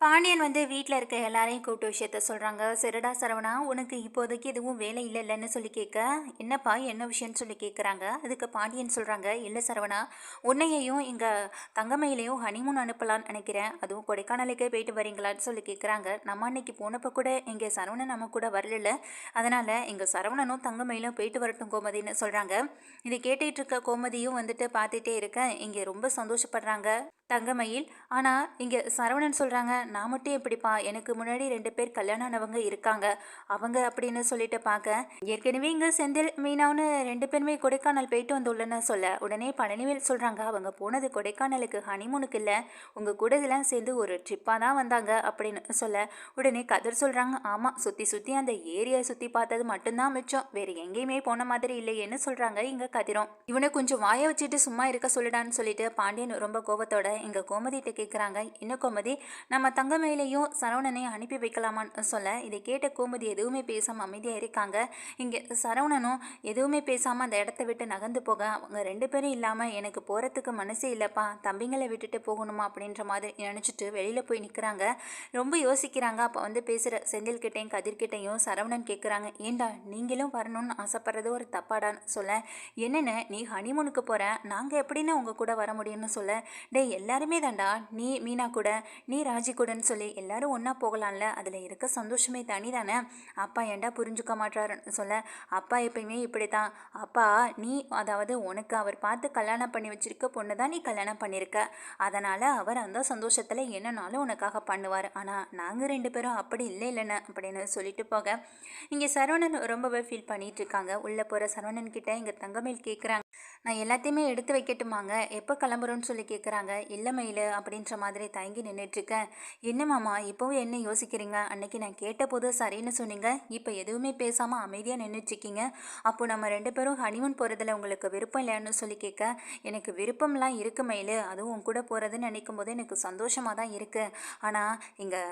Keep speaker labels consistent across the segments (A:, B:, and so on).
A: பாண்டியன் வந்து வீட்டில் இருக்க எல்லாரையும் கூப்பிட்டு விஷயத்த சொல்கிறாங்க சரிடா சரவணா உனக்கு இப்போதைக்கு எதுவும் வேலை இல்லை இல்லைன்னு சொல்லி கேட்க என்னப்பா என்ன விஷயம்னு சொல்லி கேட்குறாங்க அதுக்கு பாண்டியன் சொல்கிறாங்க இல்லை சரவணா உன்னையையும் இங்கே தங்கமையிலையும் ஹனிமூன் அனுப்பலான்னு நினைக்கிறேன். அதுவும் கொடைக்கானலுக்கே போயிட்டு வரீங்களான்னு சொல்லி கேட்குறாங்க நம்ம அன்னைக்கு போனப்போ கூட இங்கே சரவணன் நம்ம கூட வரல அதனால் இங்கே சரவணனும் தங்கமயிலும் போயிட்டு வரட்டும் கோமதின்னு சொல்கிறாங்க இதை கேட்டுகிட்டு இருக்க கோமதியும் வந்துட்டு பார்த்துட்டே இருக்கேன் இங்கே ரொம்ப சந்தோஷப்படுறாங்க. தங்கமயில் ஆனால் இங்கே சரவணன் சொல்கிறாங்க நான் மட்டும் எப்படிப்பா? எனக்கு முன்னாடி ரெண்டு பேர் கல்யாணம் ஆனவங்க இருக்காங்க. அவங்க அப்படின்னு சொல்லிட்டு பார்க்க ஏற்கனவே இங்கே செந்தில் மீனாவுன்னு ரெண்டு பேருமே கொடைக்கானல் போயிட்டு வந்துள்ளன்னு சொல்ல. உடனே பழனிவேல் சொல்கிறாங்க அவங்க போனது கொடைக்கானலுக்கு ஹனிமூனுக்கு இல்லை. உங்கள் கூட இதெல்லாம் சேர்ந்து ஒரு ட்ரிப்பாக தான் வந்தாங்க அப்படின்னு சொல்ல. உடனே கதர் சொல்கிறாங்க ஆமாம் சுற்றி சுற்றி அந்த ஏரியை சுற்றி பார்த்தது மட்டும்தான் மிச்சம். வேறு எங்கேயுமே போன மாதிரி இல்லையேன்னு சொல்கிறாங்க இங்கே கதிரும். இவனை கொஞ்சம் வாயை வச்சுட்டு சும்மா இருக்க சொல்லிடான்னு சொல்லிட்டு பாண்டியன் ரொம்ப கோபத்தோட இங்கே கோமதிகிட்ட கேட்குறாங்க இன்னும் கோமதி? நம்ம தங்கமேலையும் சரவணனையும் அனுப்பி வைக்கலாமான்னு சொல்ல. இதை கேட்ட கோமதி எதுவுமே பேசாமல் அமைதியாக இருக்காங்க. இங்கே சரவணனும் எதுவுமே பேசாமல் அந்த இடத்த விட்டு நகர்ந்து போக அவங்க ரெண்டு பேரும் இல்லாமல் எனக்கு போகிறதுக்கு மனசே இல்லைப்பா. தம்பிங்களை விட்டுட்டு போகணுமா அப்படின்ற மாதிரி நினச்சிட்டு வெளியில் போய் நிற்கிறாங்க ரொம்ப யோசிக்கிறாங்க. அப்போ வந்து பேசுகிற செந்தில்கிட்டையும் கதிர்கிட்டையும் சரவணன் கேட்குறாங்க ஏண்டா நீங்களும் வரணும்னு ஆசைப்படுறது ஒரு தப்பாடான்னு சொல்ல. என்னென்ன நீ ஹனிமூனுக்கு போகிற நாங்கள் எப்படின்னு உங்கள் கூட வர முடியும்னு சொல்ல. டேய் எல்லாருமே தான்டா. நீ மீனா கூட நீ ராஜி கூடன்னு சொல்லி எல்லாரும் ஒன்றா போகலாம்ல? அதில் இருக்க சந்தோஷமே தனி தானே அப்பா ஏன்டா புரிஞ்சுக்க மாட்டாருன்னு சொல்ல அப்பா எப்பயுமே இப்படி தான் அப்பா நீ அதாவது உனக்கு அவர் பார்த்து கல்யாணம் பண்ணி வச்சிருக்க பொண்ணு தான் நீ கல்யாணம் பண்ணியிருக்க அதனால் அவர் அந்த சந்தோஷத்தில் என்னன்னாலும் உனக்காக பண்ணுவார். ஆனால் நாங்கள் ரெண்டு பேரும் அப்படி இல்லை இல்லைன்னு அப்படின்னு சொல்லிட்டு போக இங்கே சரவணன் ரொம்பவே ஃபீல் பண்ணிகிட்டு இருக்காங்க. உள்ளே போகிற சரவணன் கிட்டே இங்கே தங்கமேல் கேட்குறாங்க நான் எல்லாத்தையுமே எடுத்து வைக்கட்டுமாங்க? எப்போ கிளம்புறோன்னு சொல்லி கேட்குறாங்க இல்லை மயில் அப்படின்ற மாதிரி தயங்கி நின்றுட்டுருக்கேன் என்ன மாமா இப்போவும் என்ன யோசிக்கிறீங்க? அன்னைக்கு நான் கேட்டபோது சரின்னு சொன்னீங்க. இப்போ எதுவுமே பேசாமல் அமைதியாக நின்றுட்டுருக்கீங்க அப்போ நம்ம ரெண்டு பேரும் ஹனிமூன் போகிறதுல உங்களுக்கு விருப்பம் இல்லைன்னு சொல்லி கேட்க எனக்கு விருப்பம்லாம் இருக்கு மயில். அதுவும் உன் கூட போகிறதுன்னு நினைக்கும் போது எனக்கு சந்தோஷமாக தான் இருக்குது ஆனால் இங்கே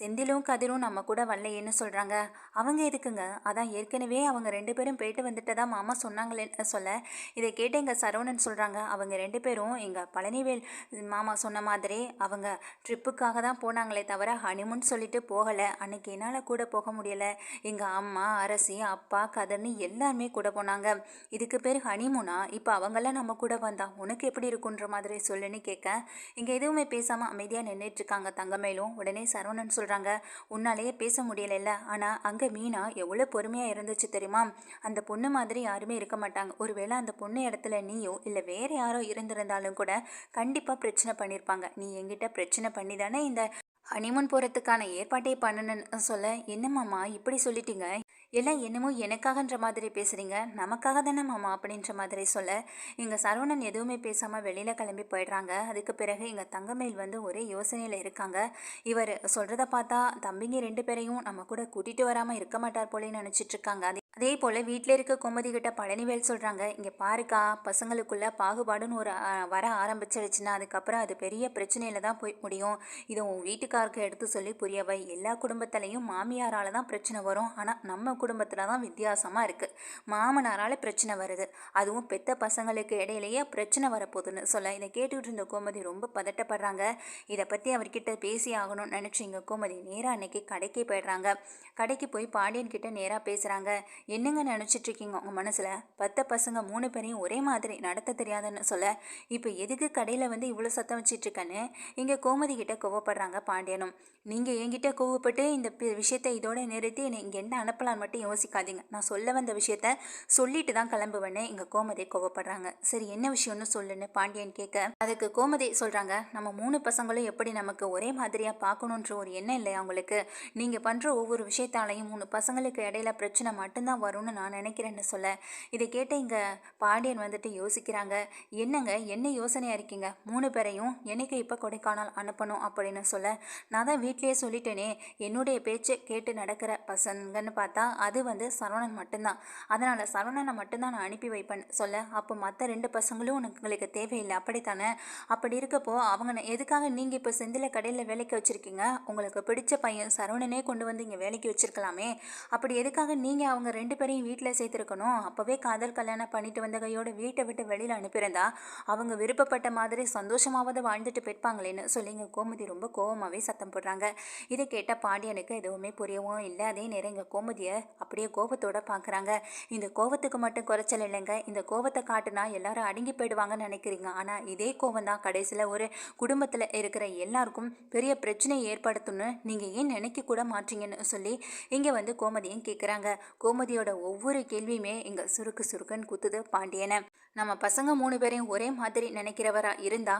A: செந்திலும் கதிரும் நம்ம கூட வரலையேன்னு சொல்கிறாங்க அவங்க எதுக்குங்க? அதான் ஏற்கனவே அவங்க ரெண்டு பேரும் போயிட்டு வந்துட்டதா மாமா சொன்னாங்களேன்னு சொல்ல. இது இதை கேட்டு எங்கள் சரவணன் சொல்கிறாங்க அவங்க ரெண்டு பேரும் எங்கள் பழனிவேல் மாமா சொன்ன மாதிரி அவங்க ட்ரிப்புக்காக தான் போனாங்களே தவிர ஹனிமூன் சொல்லிட்டு போகலை. அன்னைக்கு என்னால் கூட போக முடியலை. எங்கள் அம்மா அரசி அப்பா கதர்னு எல்லாருமே கூட போனாங்க. இதுக்கு பேர் ஹனிமூனா இப்போ அவங்கெல்லாம் நம்ம கூட வந்தா உனக்கு எப்படி இருக்குன்ற மாதிரி சொல்லுன்னு கேட்க இங்கே எதுவுமே பேசாமல் அமைதியாக நின்றுட்டு இருக்காங்க தங்கமேலும். உடனே சரவணன் சொல்கிறாங்க உன்னாலேயே பேச முடியலைல்ல. ஆனால் அங்கே மீனா எவ்வளோ பொறுமையாக இருந்துச்சு தெரியுமா? அந்த பொண்ணு மாதிரி யாருமே இருக்க மாட்டாங்க. ஒருவேளை அந்த பொண்ணு இடத்துல நீயோ இல்லை வேறு யாரோ இருந்திருந்தாலும் கூட கண்டிப்பாக பிரச்சனை பண்ணியிருப்பாங்க நீ என்கிட்ட பிரச்சனை பண்ணி தானே இந்த ஹனிமூன் போகிறதுக்கான ஏற்பாட்டே பண்ணணும்னு சொல்ல என்னம்மாம்மா இப்படி சொல்லிட்டீங்க? எல்லாம் என்னமோ எனக்காகன்ற மாதிரி பேசுகிறீங்க நமக்காக தானே மாமா? அப்படின்ற மாதிரி சொல்ல எங்கள் சரவணன் எதுவுமே பேசாமல் வெளியில் கிளம்பி போயிடுறாங்க. அதுக்கு பிறகு எங்கள் தங்கமேல் வந்து ஒரே யோசனையில் இருக்காங்க. இவர் சொல்கிறத பார்த்தா தம்பிங்க ரெண்டு பேரையும் நம்ம கூட கூட்டிகிட்டு வராமல் இருக்க மாட்டார் போலேன்னு நினச்சிட்ருக்காங்க இருக்காங்க. அதே போல் வீட்டில் இருக்க கோமதி கிட்ட பழனிவேல் சொல்கிறாங்க இங்கே பாருக்கா பசங்களுக்குள்ள பாகுபாடுன்னு ஒரு வர ஆரம்பிச்சிடுச்சுன்னா அதுக்கப்புறம் அது பெரிய பிரச்சனையில் தான் போய் முடியும். இதை உன் வீட்டுக்காருக்கு எடுத்து சொல்லி புரியவை எல்லா குடும்பத்துலேயும் மாமியாரால் தான் பிரச்சனை வரும். ஆனால் நம்ம குடும்பத்தில் தான் வித்தியாசமாக இருக்குது மாமனாரால் பிரச்சனை வருது. அதுவும் பெத்த பசங்களுக்கு இடையிலேயே பிரச்சனை வரப்போகுதுன்னு சொல்ல இதை கேட்டுக்கிட்டு இருந்த கோமதி ரொம்ப பதட்டப்படுறாங்க. இதை பற்றி அவர்கிட்ட பேசி ஆகணும்னு நினச்சி இங்கே கோமதி நேராக அன்னைக்கு கடைக்கு போயிடுறாங்க. கடைக்கு போய் பாண்டியன்கிட்ட நேராக பேசுகிறாங்க என்னங்க நினச்சிட்ருக்கீங்க உங்கள் மனசில்? பத்த பசங்க மூணு பேரையும் ஒரே மாதிரி நடத்த தெரியாதுன்னு சொல்ல இப்போ எதுக்கு கடையில் வந்து இவ்வளோ சத்தம் வச்சிட்ருக்கேன்னு? இங்கே கோமதி கிட்ட கோவப்படுறாங்க பாண்டியனும். நீங்கள் என்கிட்ட கோவப்பட்டு இந்த விஷயத்தை இதோட நிறுத்தி என்னை இங்கே என்ன அனுப்பலான்னு மட்டும் யோசிக்காதீங்க. நான் சொல்ல வந்த விஷயத்த சொல்லிட்டு தான் கிளம்புவேன்னு இங்கே கோமதி கோவப்படுறாங்க. சரி என்ன விஷயம்னு சொல்லுன்னு பாண்டியன் கேட்க அதுக்கு கோமதி சொல்கிறாங்க நம்ம மூணு பசங்களும் எப்படி நமக்கு ஒரே மாதிரியாக பார்க்கணுன்ற ஒரு எண்ணம் இல்லையா உங்களுக்கு? நீங்கள் பண்ணுற ஒவ்வொரு விஷயத்தாலையும் மூணு பசங்களுக்கு இடையில பிரச்சனை மட்டும்தான் வரும்னு நான் நினைக்கிறேன்னு சொல்ல. இதை கேட்ட இங்கே பாண்டியன் வந்துட்டு யோசிக்கிறாங்க. என்னங்க என்ன யோசனையாக இருக்கீங்க? மூணு பேரையும் என்னைக்கு இப்போ கொடைக்கானல் அனுப்பணும் அப்படின்னு சொல்ல. நான் தான் வீட்லேயே சொல்லிட்டேனே. என்னுடைய பேச்சை கேட்டு நடக்கிற பசங்கன்னு பார்த்தா அது வந்து சரவணன் மட்டும்தான். அதனால் சரவணனை மட்டும்தான் நான் அனுப்பி வைப்பேன் சொல்ல. அப்போ மற்ற ரெண்டு பசங்களும் உங்களுக்கு தேவையில்லை. அப்படித்தானே? அப்படி இருக்கப்போ அவங்க எதுக்காக நீங்கள் இப்போ செந்தில கடையில் வேலைக்கு வச்சுருக்கீங்க? உங்களுக்கு பிடிச்ச பையன் சரவணனே கொண்டு வந்து இங்கே வேலைக்கு வச்சிருக்கலாமே. அப்படி எதுக்காக நீங்கள் அவங்க ரெண்டு ரெண்டு பேரையும் வீட்டில் சேர்த்துருக்கணும். அப்போவே காதல் கல்யாணம் பண்ணிட்டு வந்த கையோட வீட்டை விட்டு வெளியில் அனுப்பியிருந்தா அவங்க விருப்பப்பட்ட மாதிரி சந்தோஷமாவது வாழ்ந்துட்டு போயிருப்பாங்களேன்னு சொல்லி எங்கள் கோமதி ரொம்ப கோவமாகவே சத்தம் போடுறாங்க. இதை கேட்ட பாண்டியனுக்கு எதுவுமே புரியவும் இல்லை. அதே நேரம் எங்கள் கோமதியை அப்படியே கோபத்தோட பார்க்குறாங்க இந்த கோவத்துக்கு மட்டும் குறைச்சல் இல்லைங்க. இந்த கோவத்தை காட்டுனா எல்லாரும் அடங்கி போயிடுவாங்கன்னு நினைக்கிறீங்க. ஆனால் இதே கோவம் தான் கடைசியில் ஒரு குடும்பத்தில் இருக்கிற எல்லாருக்கும் பெரிய பிரச்சனை ஏற்படுத்தும்னு நீங்கள் ஏன் நினைக்க கூட மாட்டீங்கன்னு சொல்லி இங்கே வந்து கோமதியும் கேட்குறாங்க கோமதியோட ஒவ்வொரு கேள்வியுமே இங்கே சுருக்கு சுருக்குன்னு குத்துது பாண்டியனை. நம்ம பசங்க மூணு பேரையும் ஒரே மாதிரி நினைக்கிறவரா இருந்தா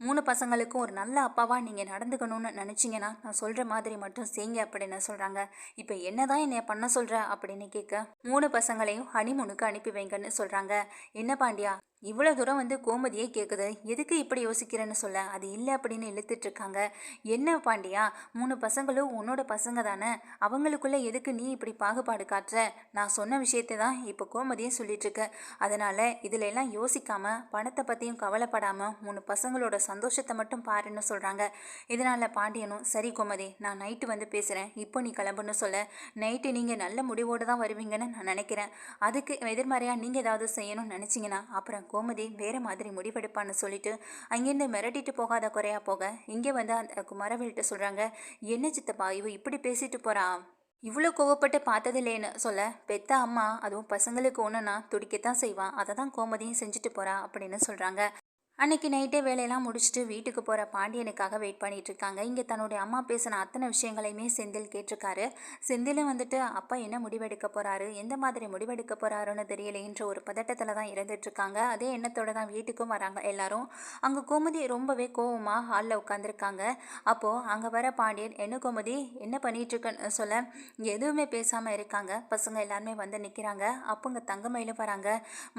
A: மூணு பசங்களுக்கும் ஒரு நல்ல அப்பாவாக நீங்கள் நடந்துக்கணும்னு நினச்சிங்கன்னா நான் சொல்கிற மாதிரி மட்டும் செய்யுங்க அப்படின்னு சொல்கிறாங்க இப்போ என்ன தான் என்னை பண்ண சொல்கிற அப்படின்னு கேட்க மூணு பசங்களையும் ஹனிமூனுக்கு அனுப்பி வைங்கன்னு சொல்கிறாங்க என்ன பாண்டியா இவ்வளோ தூரம் வந்து கோமதியே கேட்குது எதுக்கு இப்படி யோசிக்கிறேன்னு சொல்ல? அது இல்லை அப்படின்னு இழுத்துட்ருக்காங்க என்ன பாண்டியா? மூணு பசங்களும் உன்னோட பசங்க தானே? அவங்களுக்குள்ளே எதுக்கு நீ இப்படி பாகுபாடு காட்டுற? நான் சொன்ன விஷயத்தை தான் இப்போ கோமதியும் சொல்லிகிட்ருக்க அதனால் இதில் எல்லாம் யோசிக்காமல் பணத்தை பற்றியும் கவலைப்படாமல் மூணு பசங்களோட சந்தோஷத்தை மட்டும் பாருன்னு சொல்கிறாங்க இதனால் பாண்டியனும் சரி கோமதி நான் நைட்டு வந்து பேசுகிறேன் இப்போ நீ கிளம்புன்னு சொல்ல. நைட்டு நீங்கள் நல்ல முடிவோடு தான் வருவீங்கன்னு நான் நினைக்கிறேன். அதுக்கு எதிர்மறையாக நீங்கள் ஏதாவது செய்யணும்னு நினச்சிங்கன்னா அப்புறம் கோமதி வேறு மாதிரி முடிவெடுப்பான்னு சொல்லிட்டு அங்கேருந்து மிரட்டிட்டு போகாத குறையா போக. இங்கே வந்து அந்த குமரவேல்கிட்ட சொல்கிறாங்க என்ன சித்தப்பா இவ இப்படி பேசிட்டு போகிறா இவ்வளோ கோவப்பட்டு பார்த்ததில்லேன்னு சொல்ல பெத்த அம்மா அதுவும் பசங்களுக்கு ஒன்றுனா துடிக்கத்தான் செய்வான் அதை தான் கோமதியும் செஞ்சுட்டு போகிறா அப்படின்னு சொல்கிறாங்க அன்னைக்கு நைட்டே வேலையெல்லாம் முடிச்சுட்டு வீட்டுக்கு போகிற பாண்டியனுக்காக வெயிட் பண்ணிட்டு இருக்காங்க இங்கே தன்னுடைய அம்மா பேசின அத்தனை விஷயங்களையுமே செந்தில் கேட்டிருக்காரு. செந்திலும் வந்துட்டு அப்பா என்ன முடிவெடுக்க போகிறாரு எந்த மாதிரி முடிவெடுக்க போகிறாருன்னு தெரியலைன்ற ஒரு பதட்டத்தில் தான் இருந்துட்டுருக்காங்க. அதே எண்ணத்தோடு தான் வீட்டுக்கும் வராங்க எல்லாரும். அங்கே கோமதி ரொம்பவே கோவமாக ஹாலில் உட்காந்துருக்காங்க அப்போது அங்கே வர பாண்டியன் என்ன கோமதி? என்ன பண்ணிகிட்ருக்குன்னு சொல்ல. எதுவுமே பேசாமல் இருக்காங்க. பசங்க எல்லாருமே வந்து நிற்கிறாங்க அப்போ இங்கே தங்கமயிலும் வராங்க.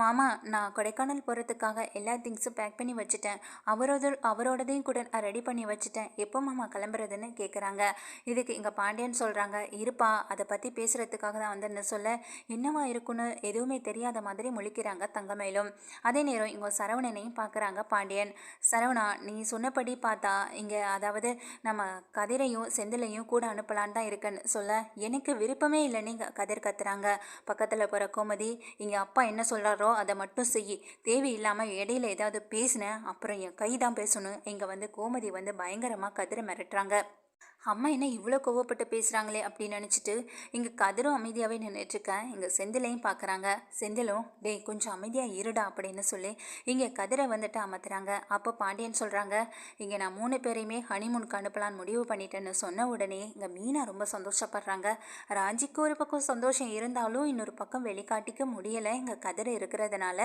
A: மாமா நான் கொடைக்கானல் போகிறதுக்காக எல்லா திங்ஸும் பேக் பண்ணி வச்சுட்டேன். அவரோட அவரோடதையும் கூட நான் ரெடி பண்ணி வச்சுட்டேன். எப்போ மாமா கிளம்புறதுன்னு கேட்குறாங்க இதுக்கு இங்கே பாண்டியன் சொல்கிறாங்க இருப்பா அதை பற்றி பேசுகிறதுக்காக தான் வந்து சொல்ல. என்னவா இருக்குன்னு எதுவுமே தெரியாத மாதிரி முழிக்கிறாங்க தங்கமேலும் அதே நேரம் இங்கே சரவணனையும் பார்க்குறாங்க பாண்டியன். சரவணா நீ சொன்னபடி பார்த்தா இங்கே அதாவது நம்ம கதிரையும் செந்திலையும் கூட அனுப்பலான்னு தான் இருக்குன்னு சொல்ல. எனக்கு விருப்பமே இல்லைன்னு இங்கே கதிர் கத்துறாங்க. பக்கத்தில் போகிற கோமதி இங்கே அப்பா என்ன சொல்கிறாரோ அதை மட்டும் செய். தேவையில்லாமல் இடையில ஏதாவது பேசினேன். அப்புறம் என் கை தான் பேசணும். இங்கே வந்து கோமதி வந்து பயங்கரமாக கதிரை மிரட்டுறாங்க. அம்மா என்ன இவ்வளோ கோவப்பட்டு பேசுகிறாங்களே அப்படின்னு நினச்சிட்டு இங்கே கதிரும் அமைதியாகவே நின்றுட்டுருக்கேன் இங்கே செந்திலையும் பார்க்குறாங்க செந்திலும் டேய் கொஞ்சம் அமைதியாக இருடா அப்படின்னு சொல்லி இங்கே கதிரை வந்துட்டு அமர்த்துறாங்க அப்போ பாண்டியன் சொல்கிறாங்க இங்கே நான் மூணு பேரையுமே ஹனிமூனுக்கு அனுப்பலான்னு முடிவு பண்ணிட்டேன்னு சொன்ன உடனே இங்கே மீனா ரொம்ப சந்தோஷப்படுறாங்க. ராஜிக்கு ஒரு பக்கம் சந்தோஷம் இருந்தாலும் இன்னொரு பக்கம் வெளிக்காட்டிக்க முடியலை. இங்கே கதிரை இருக்கிறதுனால.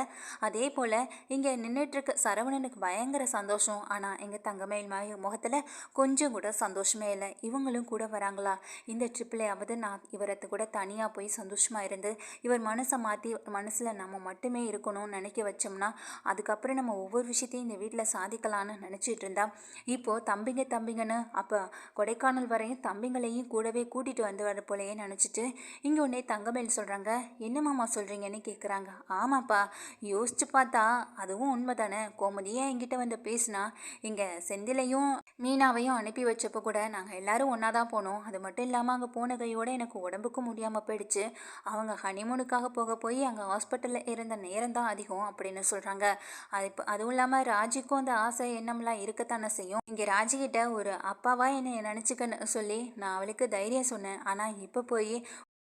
A: அதே போல் இங்கே நின்றுட்டுருக்க சரவணனுக்கு பயங்கர சந்தோஷம். ஆனால் எங்கள் தங்கமயில் முகத்தில் கொஞ்சம் கூட சந்தோஷமே இல்லை. இவங்களும் கூட வராங்களா? இந்த ட்ரிப்லையாவது நான் இவரத்து கூட தனியாக போய் சந்தோஷமாக இருந்து இவர் மனசை மாற்றி மனசில் நம்ம மட்டுமே இருக்கணும்னு நினைக்க வச்சோம்னா அதுக்கப்புறம் நம்ம ஒவ்வொரு விஷயத்தையும் இந்த வீட்டில் சாதிக்கலான்னு நினச்சிட்டு இருந்தா இப்போது தம்பிங்க தம்பிங்கன்னு அப்போ கொடைக்கானல் வரையும் தம்பிங்களையும் கூடவே கூட்டிகிட்டு வந்து வர போலையே நினச்சிட்டு இங்கே உடனே தங்கமேல் சொல்கிறாங்க என்ன மாமா சொல்கிறீங்கன்னு கேட்குறாங்க ஆமாப்பா. யோசிச்சு பார்த்தா அதுவும் உண்மை தானே கோமதியே என்கிட்ட வந்து பேசினா இங்கே செந்திலையும் மீனாவையும் அனுப்பி வச்சப்போ கூட நாங்கள் எல்லாரும் ஒன்றா தான் போனோம். அது மட்டும் இல்லாமல் அங்கே போன கையோடு எனக்கு உடம்புக்கும் முடியாமல் போயிடுச்சு. அவங்க ஹனிமூனுக்காக போக போய் அங்கே ஹாஸ்பிட்டலில் இருந்த நேரம் தான் அதிகம் அப்படின்னு சொல்கிறாங்க அது இப்போ அதுவும் இல்லாமல் ராஜிக்கும் அந்த ஆசை எண்ணம்லாம் இருக்கத்தானே செய்யும். இங்கே ராஜிக்கிட்ட ஒரு அப்பாவா என்னை நினச்சிக்கன்னு சொல்லி நான் அவளுக்கு தைரியம் சொன்னேன். ஆனால் இப்போ போய்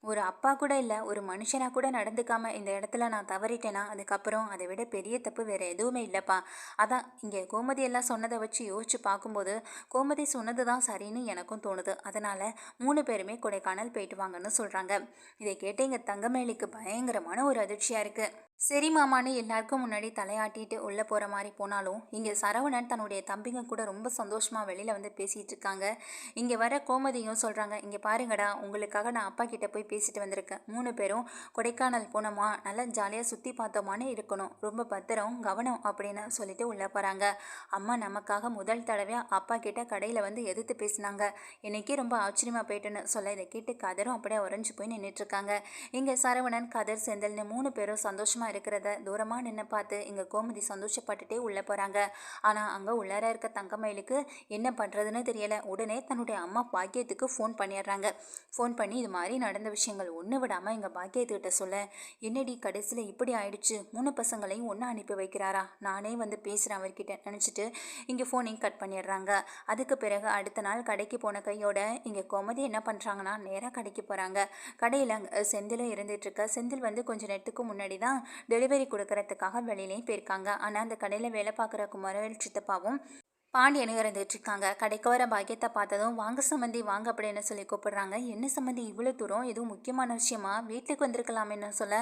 A: ஒரு அப்பா கூட இல்லை ஒரு மனுஷனாக கூட நடந்துக்காமல் இந்த இடத்துல நான் தவறிட்டேனா அதுக்கப்புறம் அதை விட பெரிய தப்பு வேறு எதுவுமே இல்லைப்பா. அதான் இங்கே கோமதி எல்லாம் சொன்னதை வச்சு யோசிச்சு பார்க்கும்போது கோமதி சொன்னது தான் சரின்னு எனக்கும் தோணுது. அதனால் மூணு பேருமே கொடைக்கானல் போயிட்டு வாங்கன்னு சொல்கிறாங்க இதை கேட்டு இங்கே தங்கமேலிக்கு பயங்கரமான ஒரு அதிர்ச்சியாக இருக்குது சரி மாமான்னு எல்லாருக்கும் முன்னாடி தலையாட்டிட்டு உள்ளே போகிற மாதிரி போனாலும் இங்கே சரவணன் தன்னுடைய தம்பிங்க கூட ரொம்ப சந்தோஷமாக வெளியில் வந்து பேசிகிட்டு இருக்காங்க. இங்கே வர கோமதியும் சொல்கிறாங்க இங்கே பாருங்கடா உங்களுக்காக நான் அப்பா கிட்டே போய் பேசிட்டு வந்திருக்கேன். மூணு பேரும் கொடைக்கானல் போனோமா? நல்லா ஜாலியாக சுற்றி பார்த்தோமான்னு இருக்கணும். ரொம்ப பத்திரம் கவனம் அப்படின்னு சொல்லிட்டு உள்ளே போகிறாங்க அம்மா நமக்காக முதல் தடவையாக அப்பா கிட்ட கடையில் வந்து எதிர்த்து பேசினாங்க. என்னைக்கே ரொம்ப ஆச்சரியமாக போயிட்டுன்னு சொல்ல இதை கேட்டு கதரும் அப்படியே உறைஞ்சி போய் நின்றுட்டுருக்காங்க இங்கே சரவணன் கதர் செந்தல்னு மூணு பேரும் சந்தோஷமாக இருக்கிறத தூரமாக நின்று பார்த்து இங்கே கோமதி சந்தோஷப்பட்டுட்டே உள்ளே போகிறாங்க ஆனால் அங்கே உள்ளார இருக்க தங்கமயிலுக்கு என்ன பண்ணுறதுன்னு தெரியலை. உடனே தன்னுடைய அம்மா பாக்கியத்துக்கு ஃபோன் பண்ணிடுறாங்க. ஃபோன் பண்ணி இது மாதிரி நடந்த விஷயங்கள் ஒன்று விடாமல் எங்கள் பாக்கியத்துக்கிட்ட சொல்ல என்னடி கடைசியில் இப்படி ஆயிடுச்சு? மூணு பசங்களையும் ஒன்று அனுப்பி வைக்கிறாரா? நானே வந்து பேசுகிறேன் அவர்கிட்ட நினச்சிட்டு இங்கே ஃபோனையும் கட் பண்ணிடுறாங்க. அதுக்கு பிறகு அடுத்த நாள் கடைக்கு போன கையோட இங்கே கோமதி என்ன பண்ணுறாங்கன்னா நேராக கடைக்கு போகிறாங்க கடையில் அங்கே செந்திலும் இருந்துகிட்ருக்க செந்தில் வந்து கொஞ்சம் நேரத்துக்கு முன்னாடி தான் டெலிவரி கொடுக்கறதுக்காக வெளியிலையும் போயிருக்காங்க. ஆனால் அந்த கடையில் வேலை பார்க்குற குமரவேல் சித்தப்பாவும் பாண்டியனும் இருந்துட்டு இருக்காங்க கடைக்கு வர பாக்கியத்தை பார்த்ததும் வாங்க சம்மந்தி வாங்க அப்படின்னு சொல்லி கூப்பிடுறாங்க. என்ன சம்மந்தி இவ்வளோ தூரம்? எதுவும் முக்கியமான விஷயமா? வீட்டுக்கு வந்திருக்கலாமேன்னு சொல்ல?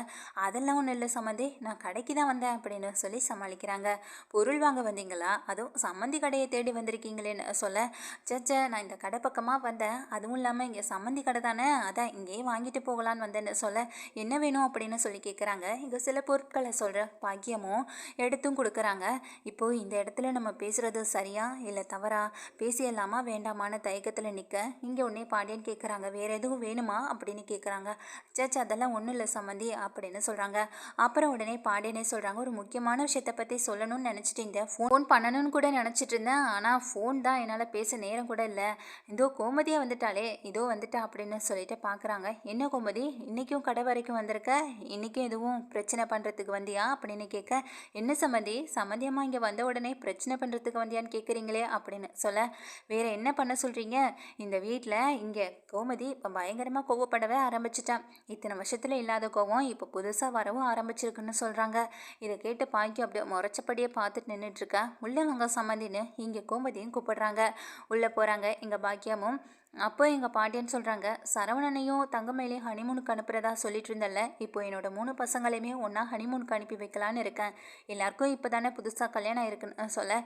A: அதெல்லாம் ஒன்றும் இல்லை சம்மந்தி நான் கடைக்கு தான் வந்தேன் அப்படின்னு சொல்லி சமாளிக்கிறாங்க. பொருள் வாங்க வந்தீங்களா? அதுவும் சம்மந்தி கடையை தேடி வந்திருக்கீங்களேன்னு சொல்ல? சச்ச நான் இந்த கடை பக்கமாக வந்தேன். அதுவும் இல்லாமல் இங்கே சம்மந்தி கடை தானே? அதான் இங்கேயே வாங்கிட்டு போகலான்னு வந்தேன்னு சொல்ல என்ன வேணும்? அப்படின்னு சொல்லி கேட்குறாங்க இங்கே சில பொருட்களை சொல்கிற பாக்கியமும் எடுத்தும் கொடுக்குறாங்க. இப்போது இந்த இடத்துல நம்ம பேசுகிறது சரியா இல்லை தவறா? பேசியலாமா? வேண்டாமான்னு தயக்கத்தில் நிற்க இங்கே உடனே பாண்டியன் கேட்குறாங்க வேறு எதுவும் வேணுமா? அப்படின்னு கேட்குறாங்க சர்ச் அதெல்லாம் ஒன்றும் இல்லை சம்மந்தி அப்படின்னு சொல்கிறாங்க அப்புறம் உடனே பாண்டியனே சொல்கிறாங்க ஒரு முக்கியமான விஷயத்தை பற்றி சொல்லணும்னு நினச்சிட்டீங்க. ஃபோன் பண்ணணும்னு கூட நினச்சிட்டு இருந்தேன். ஆனால் ஃபோன் தான் என்னால் பேச நேரம் கூட இல்லை. இதோ கோமதியாக வந்துட்டாலே இதோ வந்துட்டா அப்படின்னு சொல்லிட்டு பார்க்குறாங்க என்ன கோமதி? இன்றைக்கும் கடை வரைக்கும் வந்திருக்க? இன்றைக்கும் எதுவும் பிரச்சனை பண்ணுறதுக்கு வந்தியா? அப்படின்னு கேட்க என்ன சம்மந்தி? சம்மந்தியம்மா இங்கே வந்த உடனே பிரச்சனை பண்ணுறதுக்கு வந்தியான்னு கேட்குறீங்களே அப்படின்னு. சொல்ல வேறு என்ன பண்ண சொல்கிறீங்க இந்த வீட்டில் இங்கே கோமதி இப்போ பயங்கரமாக கோவப்படவே ஆரம்பிச்சிட்டான் இத்தனை வருஷத்தில் இல்லாத கோவம் இப்போ புதுசாக வரவும் ஆரம்பிச்சிருக்குன்னு சொல்கிறாங்க இதை கேட்டு பாக்கி அப்படியே முறைச்சப்படியே பார்த்துட்டு நின்றுட்டுருக்கா உள்ளே வாங்க சம்மந்தின்னு இங்கே கோமதியும் கூப்பிடுறாங்க. உள்ளே போகிறாங்க இங்கே பாக்கியமும் அப்போ எங்கள் பாட்டியன்னு சொல்கிறாங்க சரவணனையும் தங்கமேலையும் ஹனிமூனுக்கு அனுப்புகிறதா சொல்லிட்டு இருந்தல இப்போ என்னோட மூணு பசங்களையுமே ஒன்றா ஹனிமூனுக்கு அனுப்பி வைக்கலான்னு இருக்கேன். எல்லாருக்கும் இப்போ தானே புதுசாக கல்யாணம் இருக்குன்னு சொல்ல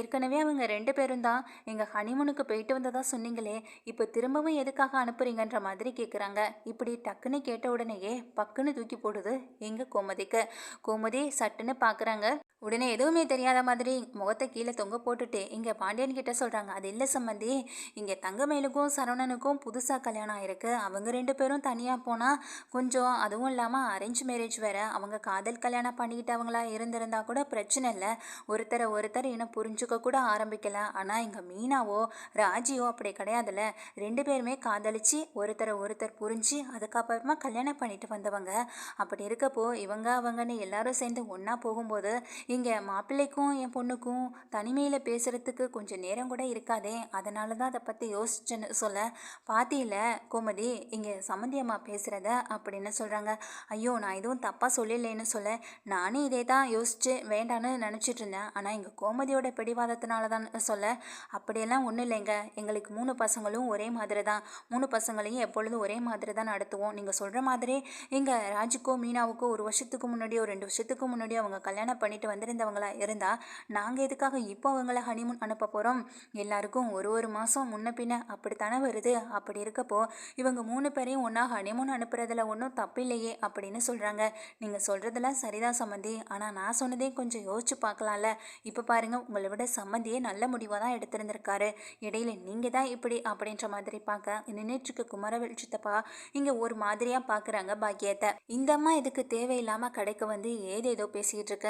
A: ஏற்கனவே அவங்க ரெண்டு பேரும் தான் எங்கள் ஹனிமூனுக்கு போயிட்டு வந்ததாக சொன்னீங்களே இப்போ திரும்பவும் எதுக்காக அனுப்புறீங்கன்ற மாதிரி கேட்குறாங்க இப்படி டக்குன்னு கேட்ட உடனேயே பக்குன்னு தூக்கி போடுது எங்கள் கோமதிக்கு. கோமதி சட்டுன்னு பார்க்குறாங்க உடனே எதுவுமே தெரியாத மாதிரி முகத்தை கீழே தொங்க போட்டுட்டு இங்கே பாண்டியன் கிட்ட சொல்கிறாங்க அது இல்லை சம்மந்தி இங்கே தங்கமேலுக்கும் சரவணனுக்கும் புதுசாக கல்யாணம் ஆயிருக்கு. அவங்க ரெண்டு பேரும் தனியாக போனால் கொஞ்சம் அதுவும் இல்லாமல் அரேஞ்ச் மேரேஜ் வேறு. அவங்க காதல் கல்யாணம் பண்ணிக்கிட்டவங்களா இருந்திருந்தா கூட பிரச்சனை இல்லை. ஒருத்தரை ஒருத்தர் இன்னும் புரிஞ்சுக்க கூட ஆரம்பிக்கல. ஆனால் இங்கே மீனாவோ ராஜியோ அப்படி கிடையாதுல்ல. ரெண்டு பேருமே காதலிச்சு ஒருத்தரை ஒருத்தர் புரிஞ்சு அதுக்கப்புறமா கல்யாணம் பண்ணிட்டு வந்தவங்க. அப்படி இருக்கப்போ இவங்க அவங்கன்னு எல்லாரும் சேர்ந்து ஒன்றா போகும்போது இங்கே மாப்பிள்ளைக்கும் என் பொண்ணுக்கும் தனிமையில் பேசுகிறதுக்கு கொஞ்சம் நேரம் கூட இருக்காதே. அதனால தான் அதை பற்றி யோசிச்சேன்னு சொல்ல. பாத்தியில் கோமதி இங்கே சம்மந்தி அம்மா பேசுகிறத அப்படின்னு சொல்கிறாங்க ஐயோ நான் எதுவும் தப்பாக சொல்லலைன்னு சொல்ல. நானே இதே தான் யோசிச்சு வேண்டான்னு நினச்சிட்டு இருந்தேன். ஆனால் எங்கள் கோமதியோட பிடிவாதத்தினால தான் சொல்ல. அப்படியெல்லாம் ஒன்றும் இல்லைங்க. எங்களுக்கு மூணு பசங்களும் ஒரே மாதிரி தான் மூணு பசங்களையும் எப்பொழுதும் ஒரே மாதிரி தான் நடத்துவோம். நீங்கள் சொல்கிற மாதிரி எங்கள் ராஜுக்கோ மீனாவுக்கோ ஒரு வருஷத்துக்கு முன்னாடியோ ரெண்டு வருஷத்துக்கு முன்னாடியோ அவங்க கல்யாணம் பண்ணிட்டு வந்திருந்தவங்களா இருந்தால் நாங்கள் எதுக்காக இப்போ அவங்கள ஹனிமூன் அனுப்ப போகிறோம் எல்லாருக்கும் ஒரு ஒரு மாதம் முன்ன பின்ன அப்படித்தானே வருது? அப்படி இருக்கப்போ இவங்க மூணு பேரையும் ஒன்றா ஹனிமூன் அனுப்புறதுல ஒன்றும் தப்பில்லையே அப்படின்னு சொல்கிறாங்க நீங்கள் சொல்கிறதெல்லாம் சரிதான் சம்மந்தி ஆனால் நான் சொன்னதே கொஞ்சம் யோசிச்சு பார்க்கலாம்ல. இப்போ பாருங்கள் உங்களை விட சம்மந்தியே நல்ல முடிவாக தான் எடுத்திருந்திருக்காரு. இடையில நீங்கள் தான் இப்படி அப்படின்ற மாதிரி பார்க்க நின்றுட்டுருக்கு குமரவேல் சித்தப்பா இங்கே ஒரு மாதிரியாக பார்க்குறாங்க பாக்கியத்தை. இந்த அம்மா இதுக்கு தேவையில்லாமல் கடைக்கு வந்து ஏதேதோ பேசிகிட்டு இருக்க.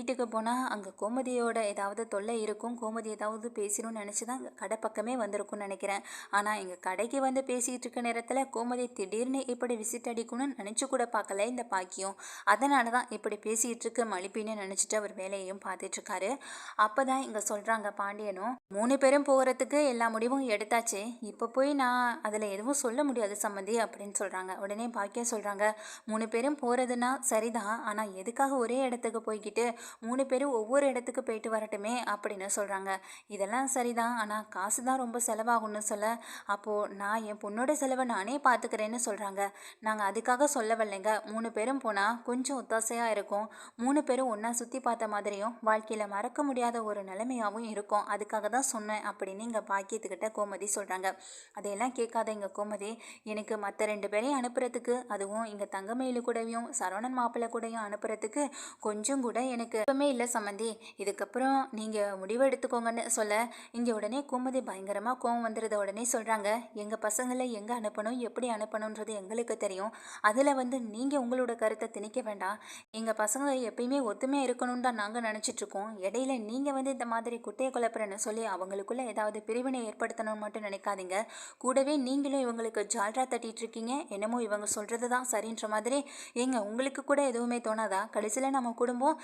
A: வீட்டுக்கு போனால் அங்கே கோமதியோட ஏதாவது தொல்லை இருக்கும் கோமதி ஏதாவது பேசணும்னு நினச்சி தான் அங்கே கடை பக்கமே வந்திருக்கும்னு நினைக்கிறேன். ஆனால் எங்கள் கடைக்கு வந்து பேசிகிட்டு இருக்க நேரத்தில் கோமதி திடீர்னு இப்படி விசிட் அடிக்கணும்னு நினச்சி கூட பார்க்கல இந்த பாக்கியம். அதனால தான் இப்படி பேசிகிட்டு இருக்க மலிப்பின்னு நினச்சிட்டு அவர் வேலையையும் பார்த்துட்ருக்காரு அப்போ தான் இங்கே சொல்கிறாங்க பாண்டியனும் மூணு பேரும் போகிறதுக்கு எல்லா முடிவும் எடுத்தாச்சு இப்போ போய் நான் அதில் எதுவும் சொல்ல முடியாது சம்மந்தி அப்படின்னு சொல்கிறாங்க உடனே பாக்கியம் சொல்கிறாங்க மூணு பேரும் போகிறதுனா சரிதான் ஆனால் எதுக்காக ஒரே இடத்துக்கு போய்கிட்டு மூணு பேரும் ஒவ்வொரு இடத்துக்கு போயிட்டு வரட்டுமே அப்படின்னு சொல்கிறாங்க இதெல்லாம் சரிதான். ஆனால் காசு தான் ரொம்ப செலவாகும்னு சொல்ல அப்போது நான் என் பொண்ணோட செலவை நானே பார்த்துக்கிறேன்னு சொல்கிறாங்க நாங்கள் அதுக்காக சொல்ல வரலைங்க மூணு பேரும் போனால் கொஞ்சம் ஒத்தாசையாக இருக்கும். மூணு பேரும் ஒன்றா சுற்றி பார்த்த மாதிரியும் வாழ்க்கையில் மறக்க முடியாத ஒரு நிலைமையாகவும் இருக்கும். அதுக்காக தான் சொன்னேன் அப்படின்னு இங்கே பாக்கியத்துக்கிட்ட கோமதி சொல்கிறாங்க அதையெல்லாம் கேட்காத இங்கே கோமதி. எனக்கு மற்ற ரெண்டு பேரையும் அனுப்புறதுக்கு அதுவும் இங்கே தங்கமயிலு கூடயும் சரவணன் மாப்பிள்ளை கூடயும் அனுப்புறதுக்கு கொஞ்சம் கூட எனக்கு எப்பவுமே இல்லை சம்மந்தி இதுக்கப்புறம் நீங்கள் முடிவு எடுத்துக்கோங்கன்னு சொல்ல இங்கே உடனே கோமதி பயங்கரமாக கோவம் வந்துடுத உடனே சொல்கிறாங்க எங்கள் பசங்களை எங்கே அனுப்பணும் எப்படி அனுப்பணுன்றது எங்களுக்கு தெரியும். அதில் வந்து நீங்கள் உங்களோட கருத்தை திணிக்க வேண்டாம். எங்கள் பசங்க எப்பயுமே ஒத்துமையாக இருக்கணும்னு தான் நாங்கள் நினச்சிட்ருக்கோம் இடையில நீங்கள் வந்து இந்த மாதிரி குட்டையை குழப்பறன்னு சொல்லி அவங்களுக்குள்ள ஏதாவது பிரிவினை ஏற்படுத்தணும்னு மட்டும் நினைக்காதீங்க. கூடவே நீங்களும் இவங்களுக்கு ஜால்ரா தட்டிட்டு இருக்கீங்க. என்னமோ இவங்க சொல்கிறது தான் சரின்ற மாதிரி. ஏங்க உங்களுக்கு கூட எதுவுமே தோணாதா? கடைசியில் நம்ம குடும்பம்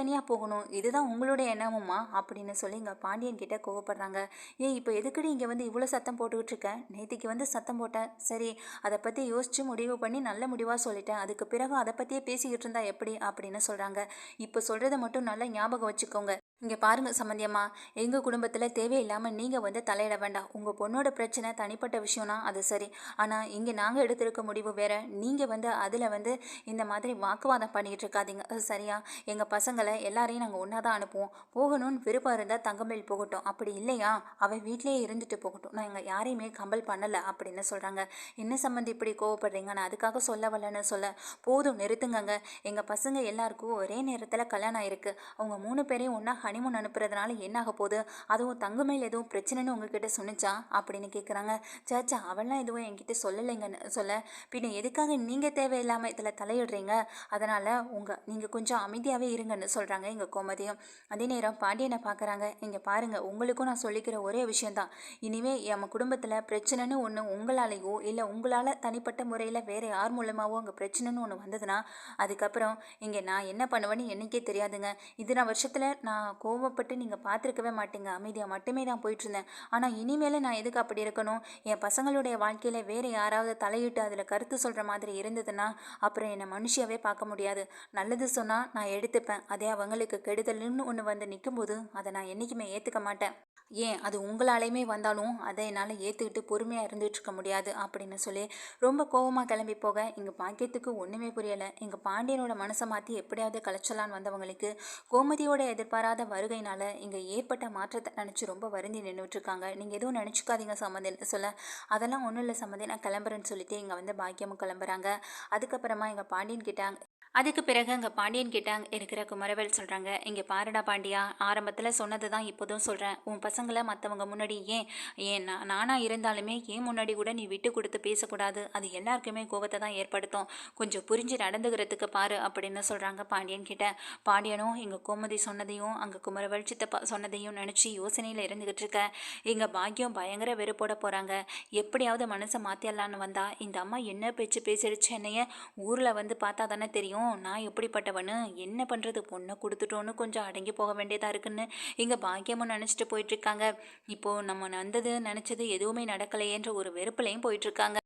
A: தனியாக போகணும். இதுதான் உங்களுடைய எண்ணமுமா? அப்படின்னு சொல்லி இங்கே பாண்டியன் கிட்ட கோவப்படுறாங்க. ஏன் இப்போ எதுக்குடி இங்கே வந்து இவ்வளோ சத்தம் போட்டுக்கிட்டு இருக்கேன் நேத்திக்கு வந்து சத்தம் போட்டேன். சரி அதை பற்றி யோசித்து முடிவு பண்ணி நல்ல முடிவாக சொல்லிட்டேன். அதுக்கு பிறகு அதை பற்றியே பேசிக்கிட்டு இருந்தா எப்படி? அப்படின்னு சொல்கிறாங்க இப்போ சொல்கிறத மட்டும் நல்லா ஞாபகம் வச்சுக்கோங்க. இங்கே பாருங்கள் சம்மந்தியம்மா எங்கள் குடும்பத்தில் தேவையில்லாமல் நீங்கள் வந்து தலையிட வேண்டாம். உங்கள் பொண்ணோட பிரச்சனை தனிப்பட்ட விஷயம்னா அது சரி. ஆனால் இங்கே நாங்கள் எடுத்திருக்க முடிவு வேற. நீங்கள் வந்து அதில் வந்து இந்த மாதிரி வாக்குவாதம் பண்ணிக்கிட்டு இருக்காதீங்க. அது சரியா? எங்கள் பசங்களை எல்லாரையும் நாங்கள் ஒன்றா தான் அனுப்புவோம். போகணும்னு விருப்பம் இருந்தால் தங்கமேல் போகட்டும். அப்படி இல்லையா? அவள் வீட்டிலேயே இருந்துட்டு போகட்டும். நாங்கள் யாரையுமே கம்பல் பண்ணலை அப்படின்னு சொல்கிறாங்க என்ன சம்மந்தி இப்படி கோவப்படுறீங்க? நான் அதுக்காக சொல்ல வரலன்னு சொல்ல. போதும் நிறுத்துங்கங்க. எங்கள் பசங்க எல்லாருக்கும் ஒரே நேரத்தில் கல்யாணம் ஆயிருக்கு. அவங்க மூணு பேரையும் ஒன்றா ஹனிமூன் அனுப்புறதுனால என்ன ஆக போகுது? அதுவும் தங்கமையில் எதுவும் பிரச்சனைன்னு உங்ககிட்ட சொன்னிச்சா? அப்படின்னு கேட்குறாங்க சாச்சா அவள்லாம் எதுவும் என்கிட்ட சொல்லலைங்கன்னு சொல்ல. பின்ன எதுக்காக நீங்கள் தேவையில்லாமல் இதில் தலையிடுறீங்க? அதனால் உங்கள் நீங்கள் கொஞ்சம் அமைதியாகவே இருங்கன்னு சொல்கிறாங்க எங்கள் கோமதியும். அதே நேரம் பாண்டியனை பார்க்குறாங்க இங்கே பாருங்கள் உங்களுக்கும் நான் சொல்லிக்கிற ஒரே விஷயந்தான் இனிமே நம்ம குடும்பத்தில் பிரச்சனைன்னு ஒன்று உங்களாலேயோ இல்லை உங்களால் தனிப்பட்ட முறையில் வேறு யார் மூலமாகவோ அங்கே பிரச்சனைன்னு ஒன்று வந்ததுன்னா அதுக்கப்புறம் இங்கே நான் என்ன பண்ணுவேன்னு என்றைக்கே தெரியாதுங்க. இத்தனை வருஷத்தில் நான் கோவப்பட்டு நீங்கள் பார்த்துருக்கவே மாட்டீங்க. அமைதியாக மட்டுமே தான் போயிட்டுருந்தேன். ஆனால் இனிமேல் நான் எதுக்கு அப்படி இருக்கணும்? என் பசங்களுடைய வாழ்க்கையில் வேறு யாராவது தலையிட்டு அதில் கருத்து சொல்கிற மாதிரி இருந்ததுன்னா அப்புறம் என்னை மனுஷியாவே பார்க்க முடியாது. நல்லது சொன்னால் நான் எடுத்துப்பேன். அதே அவங்களுக்கு கெடுதல்னு ஒன்று வந்து நிற்கும்போது அதை நான் என்றைக்குமே ஏற்றுக்க மாட்டேன். ஏன் அது உங்களாலேயுமே வந்தாலும் அதை என்னால் ஏற்றுக்கிட்டு பொறுமையாக இருந்துட்டு இருக்க முடியாது அப்படின்னு சொல்லி ரொம்ப கோவமாக கிளம்பி போக எங்கள் பாக்கியத்துக்கு ஒன்றுமே புரியலை. எங்கள் பாண்டியனோட மனசை மாற்றி எப்படியாவது கலைச்சலான்னு வந்தவங்களுக்கு கோமதியோட எதிர்பாராத வருகையினால் இங்கே ஏற்பட்ட மாற்றத்தை நினச்சி ரொம்ப வருந்தி நின்றுட்டுருக்காங்க நீங்கள் எதுவும் நினச்சிக்காதீங்க சம்மந்தின்னு சொல்ல. அதெல்லாம் ஒன்றும் இல்லை சம்மந்தி நான் கிளம்புறேன்னு சொல்லிட்டு இங்கே வந்து பாக்கியமும் கிளம்புறாங்க. அதுக்கப்புறமா எங்கள் பாண்டியன் கிட்டாங்க அதுக்கு பிறகு அங்கே பாண்டியன் கிட்ட இருக்கிற குமரவேல் சொல்கிறாங்க இங்கே பாருடா பாண்டியா ஆரம்பத்தில் சொன்னது தான் இப்போதும் சொல்கிறேன் உன் பசங்களை மற்றவங்க முன்னாடி ஏன் ஏன் நான் நானாக இருந்தாலுமே ஏன் முன்னாடி கூட நீ விட்டு கொடுத்து பேசக்கூடாது? அது எல்லாருக்குமே கோபத்தை தான் ஏற்படுத்தும். கொஞ்சம் புரிஞ்சு நடந்துக்கிறதுக்கு பாரு அப்படின்னு சொல்கிறாங்க பாண்டியன் கிட்ட. பாண்டியனும் எங்கள் கோமதி சொன்னதையும் அங்கே குமரவேல் சித்தப்பா சொன்னதையும் நினச்சி யோசனையில் இருந்துக்கிட்டு இருக்க. எங்கள் பாக்கியம் பயங்கர வெறுப்போட போகிறாங்க எப்படியாவது மனசை மாற்றிடலான்னு வந்தா இந்த அம்மா என்ன பேச்சு பேசிடுச்சு என்னைய ஊரில் வந்து பார்த்தா தானே தெரியும். தெரியும் நான் எப்படிப்பட்டவனு என்ன பண்ணுறது பொண்ணை கொடுத்துட்டோன்னு கொஞ்சம் அடங்கி போக வேண்டியதாக இருக்குன்னு இங்கே பாக்கியமும் நினச்சிட்டு போயிட்டுருக்காங்க இப்போது நம்ம வந்தது நினச்சது எதுவுமே நடக்கலையேன்ற ஒரு வெறுப்புலையும் போயிட்டுருக்காங்க